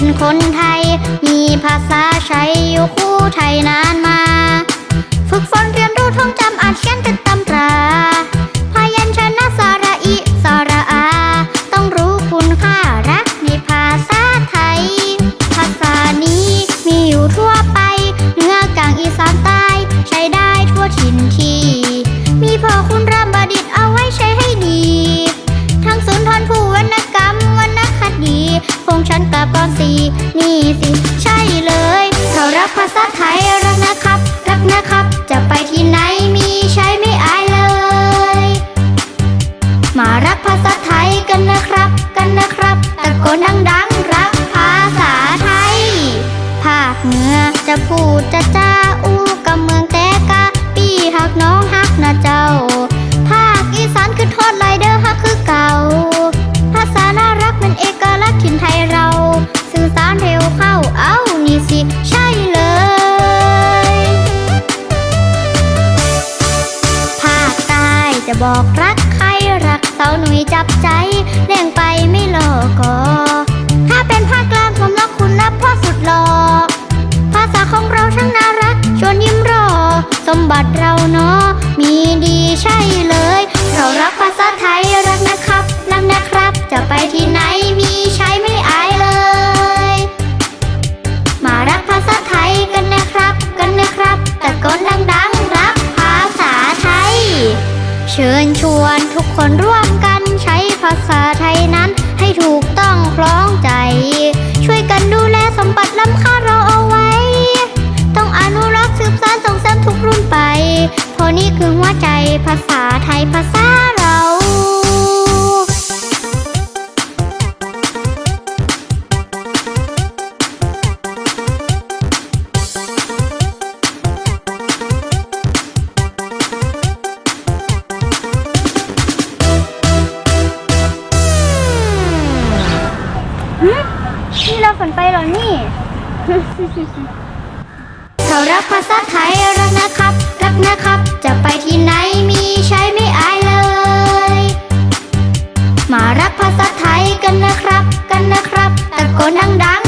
เป็นคนไทย มีภาษาใช้อยู่คู่ไทยนานมา นี่สิใช่เลยเรารักภาษาไทยรักนะครับ รักนะครับ จะไปที่ไหนมีใช้ไม่อายเลย มารักภาษาไทยกันนะครับ กันนะครับตะโกนดังๆรักภาษาไทย ภาคเหนือจะพูดจะจ้าอู้กับเมืองแต่กาปีหักน้องฮักนะเจ้า บอกรักใครรักสาวหนุ่ยจับใจเล่งไปไม่หลอกกอถ้าเป็นภาคกลางผมรักคุณนะพ่อสุดหล่อภาษาของเราช่างน่ารักชวนยิ้มรอ สมบัติเราเนาะมีดีใช่เลย เรารักภาษาไทย ชิญชวนทุกคนร่วมกันใช้ภาษาไทยนั้น ให้ถูกต้องคล้องใจ ช่วยกันดูแลสมบัติล้ำค่าเราเอาไว้ ต้องอนุรักษ์สืบสานส่งเสริมทุกรุ่นไป เพราะนี่คือหัวใจภาษาไทยภาษา เรานี่เราฝันไปหรอนี่เขารักภาษาไทยรักนะครับ รักนะครับ จะไปที่ไหนมีใช้ไม่อายเลย มารักภาษาไทยกันนะครับ กันนะครับตะโกนดังๆรัง